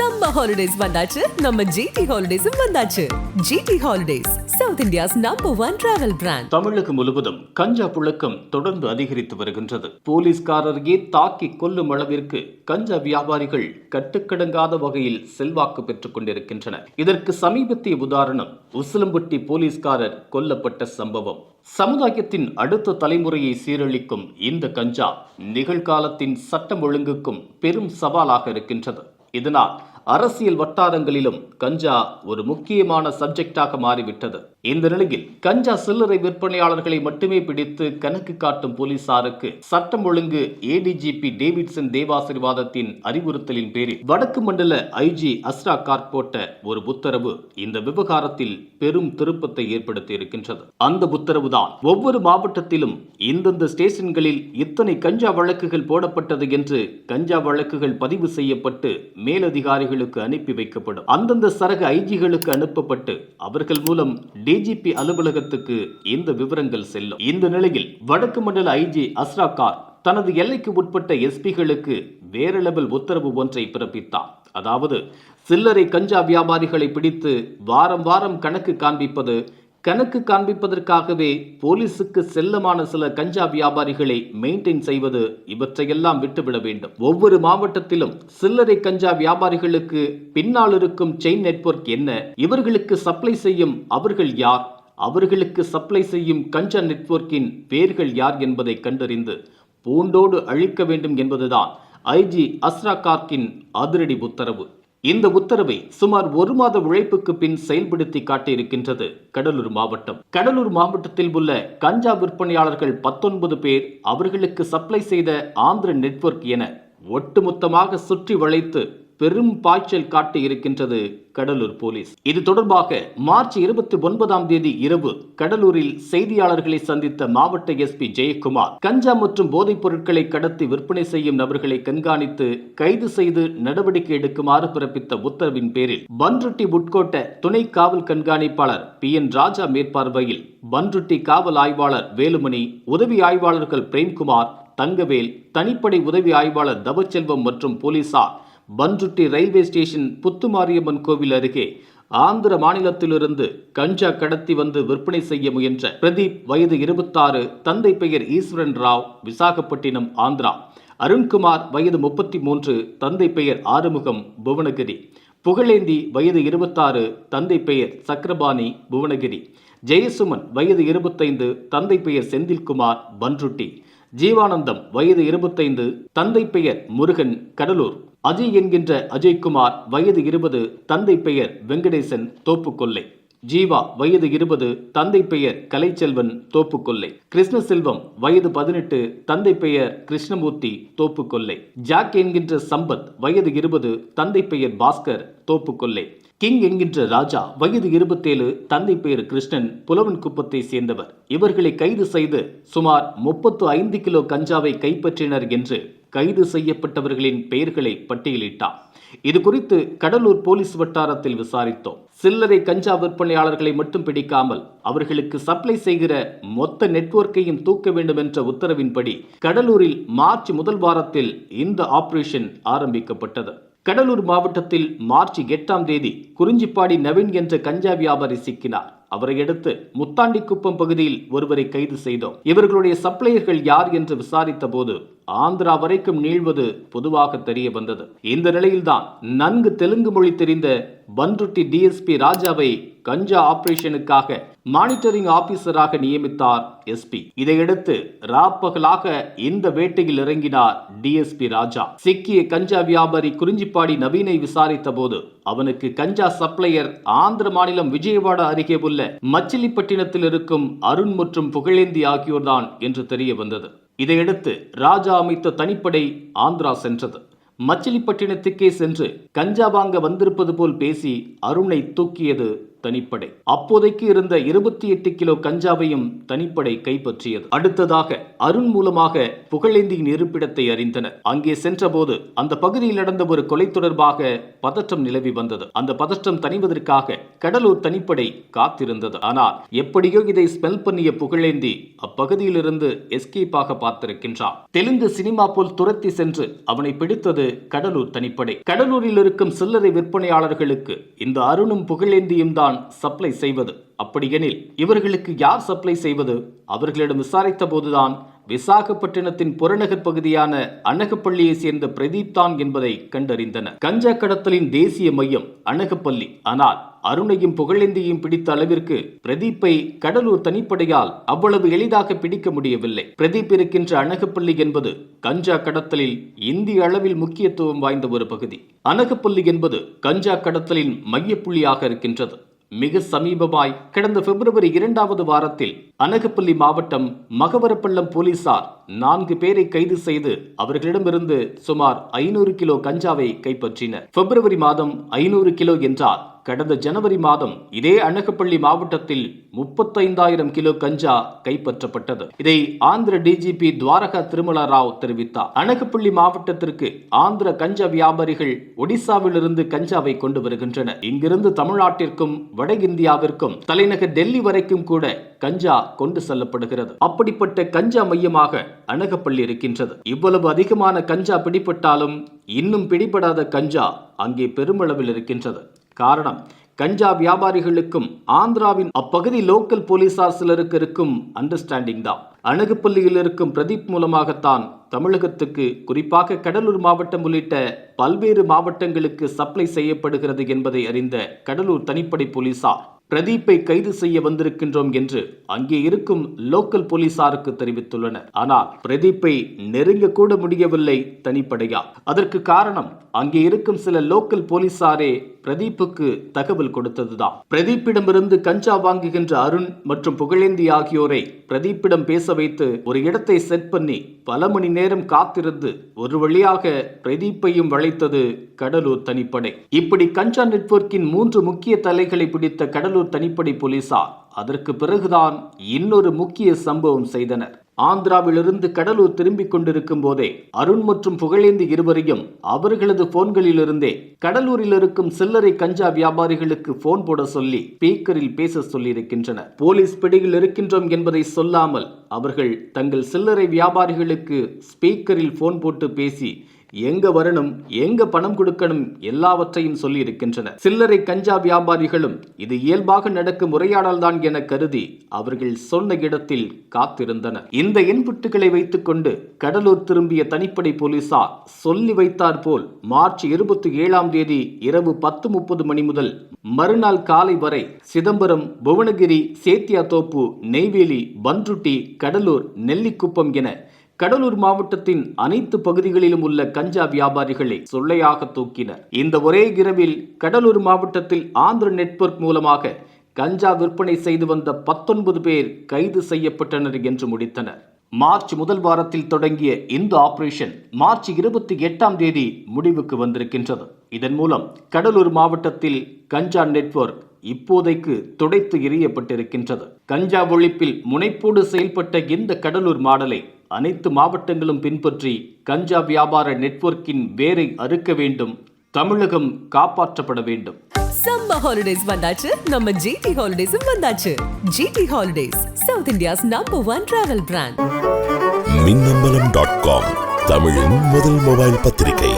Summer holidays வந்தாச்சு. நம்ம GT ஹாலிடேஸும் வந்தாச்சு. GT holidays South India's number one travel brand தமிழகம் முழுவதும் கஞ்சா புழக்கம் தொடர்ந்து அதிகரித்து வருகின்றது. போலீஸ்காரரையே தாக்கி கொல்லும் அளவிற்கு கஞ்சா வியாபாரிகள் கட்டுக்கடங்காத வகையில் செல்வாக்கு பெற்றுக் கொண்டிருக்கின்றனர். இதற்கு சமீபத்திய உதாரணம் உசிலம்பட்டி போலீஸ்காரர் கொல்லப்பட்ட சம்பவம். சமுதாயத்தின் அடுத்த தலைமுறையை சீரழிக்கும் இந்த கஞ்சா நிகழ்காலத்தின் சட்டம் ஒழுங்குக்கும் பெரும் சவாலாக இருக்கின்றது. இதனால் அரசியல் வட்டாரங்களிலும் கஞ்சா ஒரு முக்கியமான சப்ஜெக்டாக மாறிவிட்டது. இந்த நிலையில் கஞ்சா சில்லறை விற்பனையாளர்களை மட்டுமே பிடித்து கணக்கு காட்டும் போலீசாருக்கு சட்டம் ஒழுங்கு ஏடிஜிபி டேவிட்சன் தேவாசிர்வாதத்தின் அறிவுறுத்தலின் பேரில் வடக்கு மண்டல ஐஜி அஸ்ரா கார்க் போட்ட ஒரு உத்தரவு இந்த விவகாரத்தில் பெரும் திருப்பத்தை ஏற்படுத்தி இருக்கின்றது அந்த உத்தரவுதான் ஒவ்வொரு மாவட்டத்திலும் இந்தந்த ஸ்டேஷன்களில் இத்தனை கஞ்சா வழக்குகள் போடப்பட்டது என்று கஞ்சா வழக்குகள் பதிவு செய்யப்பட்டு அதிகாரிகளுக்கு அனுப்பி வைக்கப்படும். அந்தந்த சரக ஐஜிகளுக்கு அனுப்பப்பட்டு அவர்கள் மூலம் டிஜிபி அலுவலகத்துக்கு இந்த விவரங்கள் செல்லும். இந்த நிலையில் வடக்கு மண்டல ஐஜி அஸ்ரா கார் தனது எல்லைக்கு உட்பட்ட எஸ்பிகளுக்கு வேற லெவல் உத்தரவு ஒன்றை பிறப்பித்தார் அதாவது சில்லறை கஞ்சா வியாபாரிகளை பிடித்து வாரம் வாரம் கணக்கு காண்பிப்பது கணக்கு காண்பிப்பதற்காகவே போலீசுக்கு செல்லமான சில கஞ்சா வியாபாரிகளை மெயின்டைன் செய்வது இவற்றையெல்லாம் விட்டுவிட வேண்டும். ஒவ்வொரு மாவட்டத்திலும் சில்லறை கஞ்சா வியாபாரிகளுக்கு பின்னால் இருக்கும் செயின் நெட்வொர்க் என்ன? இவர்களுக்கு சப்ளை செய்யும் அவர்கள் யார்? அவர்களுக்கு சப்ளை செய்யும் கஞ்சா நெட்வொர்க்கின் பேர்கள் யார் என்பதை கண்டறிந்து பூண்டோடு அழிக்க வேண்டும் என்பதுதான் ஐஜி அஸ்ரா கார்க்கின் அதிரடி உத்தரவு. இந்த உத்தரவை சுமார் ஒரு மாத உழைப்புக்கு பின் செயல்படுத்தி காட்டியிருக்கின்றது கடலூர் மாவட்டம். கடலூர் மாவட்டத்தில் உள்ள கஞ்சா விற்பனையாளர்கள் பத்தொன்பது பேர் அவர்களுக்கு சப்ளை செய்த ஆந்திர நெட்வொர்க் என ஒட்டுமொத்தமாக சுற்றி வளைத்து பெரும் பாய்ச்சல் காட்டி இருக்கின்றது கடலூர் போலீஸ். இது தொடர்பாக மார்ச் இருபத்தி ஒன்பதாம் தேதி இரவு கடலூரில் செய்தியாளர்களை சந்தித்த மாவட்ட எஸ்பி ஜெயக்குமார் கஞ்சா மற்றும் போதைப் பொருட்களை கடத்தி விற்பனை செய்யும் நபர்களை கண்காணித்து கைது செய்து நடவடிக்கை எடுக்குமாறு பிறப்பித்த உத்தரவின் பேரில் பன்ருட்டி உட்கோட்ட துணை காவல் கண்காணிப்பாளர் பி. என். ராஜா மேற்பார்வையில் பன்ருட்டி காவல் ஆய்வாளர் வேலுமணி உதவி ஆய்வாளர்கள் பிரேம்குமார் தங்கவேல் தனிப்படை உதவி ஆய்வாளர் தவச்செல்வம் மற்றும் போலீசார் பன்ருட்டி ரயில்வே ஸ்டேஷன் புத்துமாரியம்மன் கோவில் அருகே ஆந்திர மாநிலத்திலிருந்து கஞ்சா கடத்தி வந்து விற்பனை செய்ய முயன்ற பிரதீப் வயது இருபத்தாறு தந்தை பெயர் ஈஸ்வரன் ராவ் விசாகப்பட்டினம் ஆந்திரா. அருண்குமார் வயது முப்பத்தி மூன்று தந்தை பெயர் ஆறுமுகம் புவனகிரி. புகழேந்தி வயது இருபத்தாறு தந்தை பெயர் சக்கரபாணி புவனகிரி. ஜெயசுமன் வயது இருபத்தைந்து தந்தை பெயர் செந்தில்குமார் பன்ருட்டி ஜீவானந்தம் வயது இருபத்தைந்து தந்தை பெயர் முருகன் கடலூர். அஜய் என்கின்ற அஜய்குமார் வயது இருபது தந்தை பெயர் வெங்கடேசன் தோப்புக்கொல்லை. ஜீவா வயது இருபது தந்தை பெயர் கலைச்செல்வன் தோப்புக்கொல்லை. கிருஷ்ணசெல்வம் வயது பதினெட்டு தந்தை பெயர் கிருஷ்ணமூர்த்தி தோப்புக்கொல்லை. ஜாக் என்கின்ற சம்பத் வயது இருபது தந்தை பெயர் பாஸ்கர் தோப்புக்கொல்லை. கிங் என்கின்ற ராஜா வயது இருபத்தேழு தந்தை பெயர் கிருஷ்ணன் புலவன் குப்பத்தை சேர்ந்தவர். இவர்களை கைது செய்து சுமார் முப்பத்து ஐந்து கிலோ கஞ்சாவை கைப்பற்றினர் என்று கைது செய்யப்பட்டவர்களின் பெயர்களை பட்டியலிட்டார். இது குறித்து கடலூர் போலீஸ் வட்டாரத்தில் விசாரித்தோம். சில்லறை கஞ்சா விற்பனையாளர்களை மட்டும் பிடிக்காமல் அவர்களுக்கு சப்ளை செய்கிற மொத்த நெட்வொர்க்கையும் தூக்க வேண்டும் என்ற உத்தரவின்படி கடலூரில் மார்ச் முதல் வாரத்தில் இந்த ஆபரேஷன் ஆரம்பிக்கப்பட்டது. கடலூர் மாவட்டத்தில் மார்ச் எட்டாம் தேதி குறிஞ்சிப்பாடி நவீன் என்ற கஞ்சா வியாபாரி சிக்கினார். அவரை அடுத்து முத்தாண்டிக்குப்பம் பகுதியில் ஒருவரை கைது செய்தோம். இவர்களுடைய சப்ளையர்கள் யார் என்று விசாரித்த போது ஆந்திரா வரைக்கும் நீள்வது பொதுவாக தெரிய வந்தது. இந்த நிலையில்தான் நன்கு தெலுங்கு மொழி தெரிந்த பன்ருட்டி டிஎஸ்பி ராஜாவை கஞ்சா ஆபரேஷனுக்காக மானிட்டரிங் ஆபீசராக நியமித்தார் எஸ்பி இதையடுத்து ராப்பகலாக இந்த வேட்டையில் இறங்கினார் டிஎஸ்பி ராஜா. சிக்கிய கஞ்சா வியாபாரி குறிஞ்சிப்பாடி நவீனை விசாரித்த போது அவனுக்கு கஞ்சா சப்ளையர் ஆந்திர மாநிலம் விஜயவாடா அருகே உள்ள மச்சிலிப்பட்டினத்தில் இருக்கும் அருண் மற்றும் புகழேந்தி ஆகியோர்தான் என்று தெரிய வந்தது. இதையடுத்து ராஜா அமைத்த தனிப்படை ஆந்திரா சென்றது. மச்சிலிப்பட்டினத்துக்கே சென்று கஞ்சா வாங்க வந்திருப்பது போல் பேசி அருணை தூக்கியது தனிப்படை. அப்போதைக்கு இருந்த இருபத்தி எட்டு கிலோ கஞ்சாவையும் தனிப்படை கைப்பற்றியது. அடுத்ததாக அருண் மூலமாக புகழேந்தியின் இருப்பிடத்தை அறிந்தனர். அங்கே சென்றபோது அந்த பகுதியில் நடந்த ஒரு கொலை தொடர்பாக பதற்றம் நிலவி வந்தது. அந்த பதற்றம் தணிவதற்காக கடலூர் தனிப்படை காத்திருந்தது. ஆனால் எப்படியோ இதை ஸ்மெல் பண்ணிய புகழேந்தி அப்பகுதியிலிருந்து எஸ்கேப் ஆக பார்த்திருக்கின்றான். தெலுங்கு சினிமா போல் துரத்தி சென்று அவனை பிடித்தது கடலூர் தனிப்படை. கடலூரில் இருக்கும் சில்லறை விற்பனையாளர்களுக்கு இந்த அருணும் புகழேந்தியும் தான் சப்ளை செய்வது. அப்படியெனில் இவர்களுக்கு யார் சப்ளை செய்வது? அவர்களிடம் விசாரித்த போதுதான் விசாகப்பட்டினத்தின் புறநகர் பகுதியான அனகப்பள்ளியை சேர்ந்த பிரதீப் தான் என்பதை கண்டறிந்தனர். கஞ்சா கடத்தலின் தேசிய மையம் அனகப்பள்ளி. ஆனால் அருணையும் புகழேந்தியையும் பிடித்த அளவிற்கு பிரதீப்பை கடலூர் தனிப்படையால் அவ்வளவு எளிதாக பிடிக்க முடியவில்லை. பிரதீப் இருக்கின்ற அனகப்பள்ளி என்பது கஞ்சா கடத்தலில் இந்திய அளவில் முக்கியத்துவம் வாய்ந்த ஒரு பகுதி. அனகப்பள்ளி என்பது கஞ்சா கடத்தலின் மையப்புள்ளியாக இருக்கின்றது. மிக சமீபமாய் கடந்த பிப்ரவரி இரண்டாவது வாரத்தில் அனகப்பள்ளி மாவட்டம் மகவரப்பள்ளம் போலீசார் நான்கு பேரை கைது செய்து அவர்களிடமிருந்து சுமார் ஐநூறு கிலோ கஞ்சாவை கைப்பற்றினர். பிப்ரவரி மாதம் ஐநூறு கிலோ என்றால் கடந்த ஜனவரி மாதம் இதே அனகப்பள்ளி மாவட்டத்தில் முப்பத்தைந்தாயிரம் கிலோ கஞ்சா கைப்பற்றப்பட்டது. இதை ஆந்திர டிஜிபி துவாரகா திருமலா ராவ் தெரிவித்தார். அனகப்பள்ளி மாவட்டத்திற்கு ஆந்திர கஞ்சா வியாபாரிகள் ஒடிசாவிலிருந்து கஞ்சாவை கொண்டு வருகின்றனர். இங்கிருந்து தமிழ்நாட்டிற்கும் வட இந்தியாவிற்கும் தலைநகர் டெல்லி வரைக்கும் கூட கஞ்சா கொண்டு செல்லப்படுகிறது. அப்படிப்பட்ட கஞ்சா மையமாக அனகப்பள்ளி இருக்கின்றது. இவ்வளவு அதிகமான கஞ்சா பிடிபட்டாலும் இன்னும் பிடிபடாத கஞ்சா அங்கே பெருமளவில் இருக்கின்றது. காரணம். கஞ்சா வியாபாரிகளுக்கும் ஆந்திராவின் அப்பகுதி லோக்கல் போலீசார் சிலருக்கு இருக்கும் அண்டர்ஸ்டாண்டிங் தான். அணுகுப்பள்ளியில் இருக்கும் பிரதீப் மூலமாகத்தான் தமிழகத்துக்கு குறிப்பாக கடலூர் மாவட்டம் உள்ளிட்ட பல்வேறு மாவட்டங்களுக்கு சப்ளை செய்யப்படுகிறது என்பதை அறிந்த கடலூர் தனிப்படை போலீசார் பிரதீப்பை கைது செய்ய வந்திருக்கின்றோம் என்று அங்கே இருக்கும் லோக்கல் போலீசாருக்கு தெரிவித்துள்ளனர். ஆனால் பிரதீப்பை நெருங்க கூட முடியவில்லை தனிப்படையா. அதற்கு காரணம் அங்கே இருக்கும் சில லோக்கல் போலீசாரே பிரதீப்புக்கு தகவல் கொடுத்ததுதான். பிரதீப்பிடமிருந்து கஞ்சா வாங்குகின்ற அருண் மற்றும் புகழேந்தி ஆகியோரை பிரதீப்பிடம் பேச வைத்து ஒரு இடத்தை செட் பண்ணி பல மணி நேரம் காத்திருந்து ஒரு வழியாக பிரதீப்பையும் வளைத்தது கடலூர் தனிப்படை. இப்படி கஞ்சா நெட்வொர்க்கின் மூன்று முக்கிய தலைகளை பிடித்த கடலூர் தனிப்படை போலீசார் அதற்கு பிறகுதான் இன்னொரு முக்கிய சம்பவம் செய்தனர். ஆந்திராவிலிருந்து கடலூர் திரும்பிக் கொண்டிருக்கும் போதே அருண் மற்றும் புகழேந்தி இருவரையும் அவர்களது போன்களிலிருந்தே கடலூரில் இருக்கும் சில்லறை கஞ்சா வியாபாரிகளுக்கு போன் போட சொல்லி ஸ்பீக்கரில் பேச சொல்லியிருக்கின்றனர். போலீஸ் பிடியில் இருக்கின்றோம் என்பதை சொல்லாமல் அவர்கள் தங்கள் சில்லறை வியாபாரிகளுக்கு ஸ்பீக்கரில் போன் போட்டு பேசி எங்க வரணும் எங்க பணம் கொடுக்கணும் எல்லாவற்றையும் சொல்லி இருக்கின்றனர் சில்லறை கஞ்சா வியாபாரிகளும் இது இயல்பாக நடக்கும் உரையாடல் தான் என கருதி அவர்கள் சொன்ன இடத்தில் காத்திருந்தனர். இந்த இன்புட்டுகளை வைத்துக்கொண்டு கடலூர் திரும்பிய தனிப்படை போலீசார் சொல்லி வைத்தார் போல் மார்ச் இருபத்தி ஏழாம் தேதி இரவு பத்து முப்பது மணி முதல் மறுநாள் காலை வரை சிதம்பரம் புவனகிரி சேத்தியா தோப்பு நெய்வேலி பன்ருட்டி கடலூர் நெல்லிக்குப்பம் என கடலூர் மாவட்டத்தின் அனைத்து பகுதிகளிலும் உள்ள கஞ்சா வியாபாரிகளை சொல்லையாக தூக்கினர். இந்த ஒரே இரவில் கடலூர் மாவட்டத்தில் ஆந்திர நெட்வொர்க் மூலமாக கஞ்சா விற்பனை செய்து வந்த பத்தொன்பது பேர் கைது செய்யப்பட்டனர் என்று முடித்தனர். மார்ச் முதல் வாரத்தில் தொடங்கிய இந்த ஆபரேஷன் மார்ச் இருபத்தி எட்டாம் தேதி முடிவுக்கு வந்திருக்கின்றது. இதன் மூலம் கடலூர் மாவட்டத்தில் கஞ்சா நெட்வொர்க் இப்போதைக்கு துடைத்து எரியப்பட்டிருக்கின்றது கஞ்சா ஒழிப்பில் முனைப்போடு செயல்பட்ட இந்த கடலூர் மாடலை அனைத்து மாவட்டங்களும் பின்பற்றி கஞ்சா வியாபார நெட்வொர்க்கின் வேரை அறுக்க வேண்டும். தமிழகம் காப்பாற்றப்பட வேண்டும். சம்மர் ஹாலிடேஸ் வந்தாச்சு. நம்ம ஜிடி ஹாலிடேஸும் வந்தாச்சு. GT holidays South India's number one travel brand Minnambalam dot com தமிழின் முதல் மொபைல் பத்திரிகை.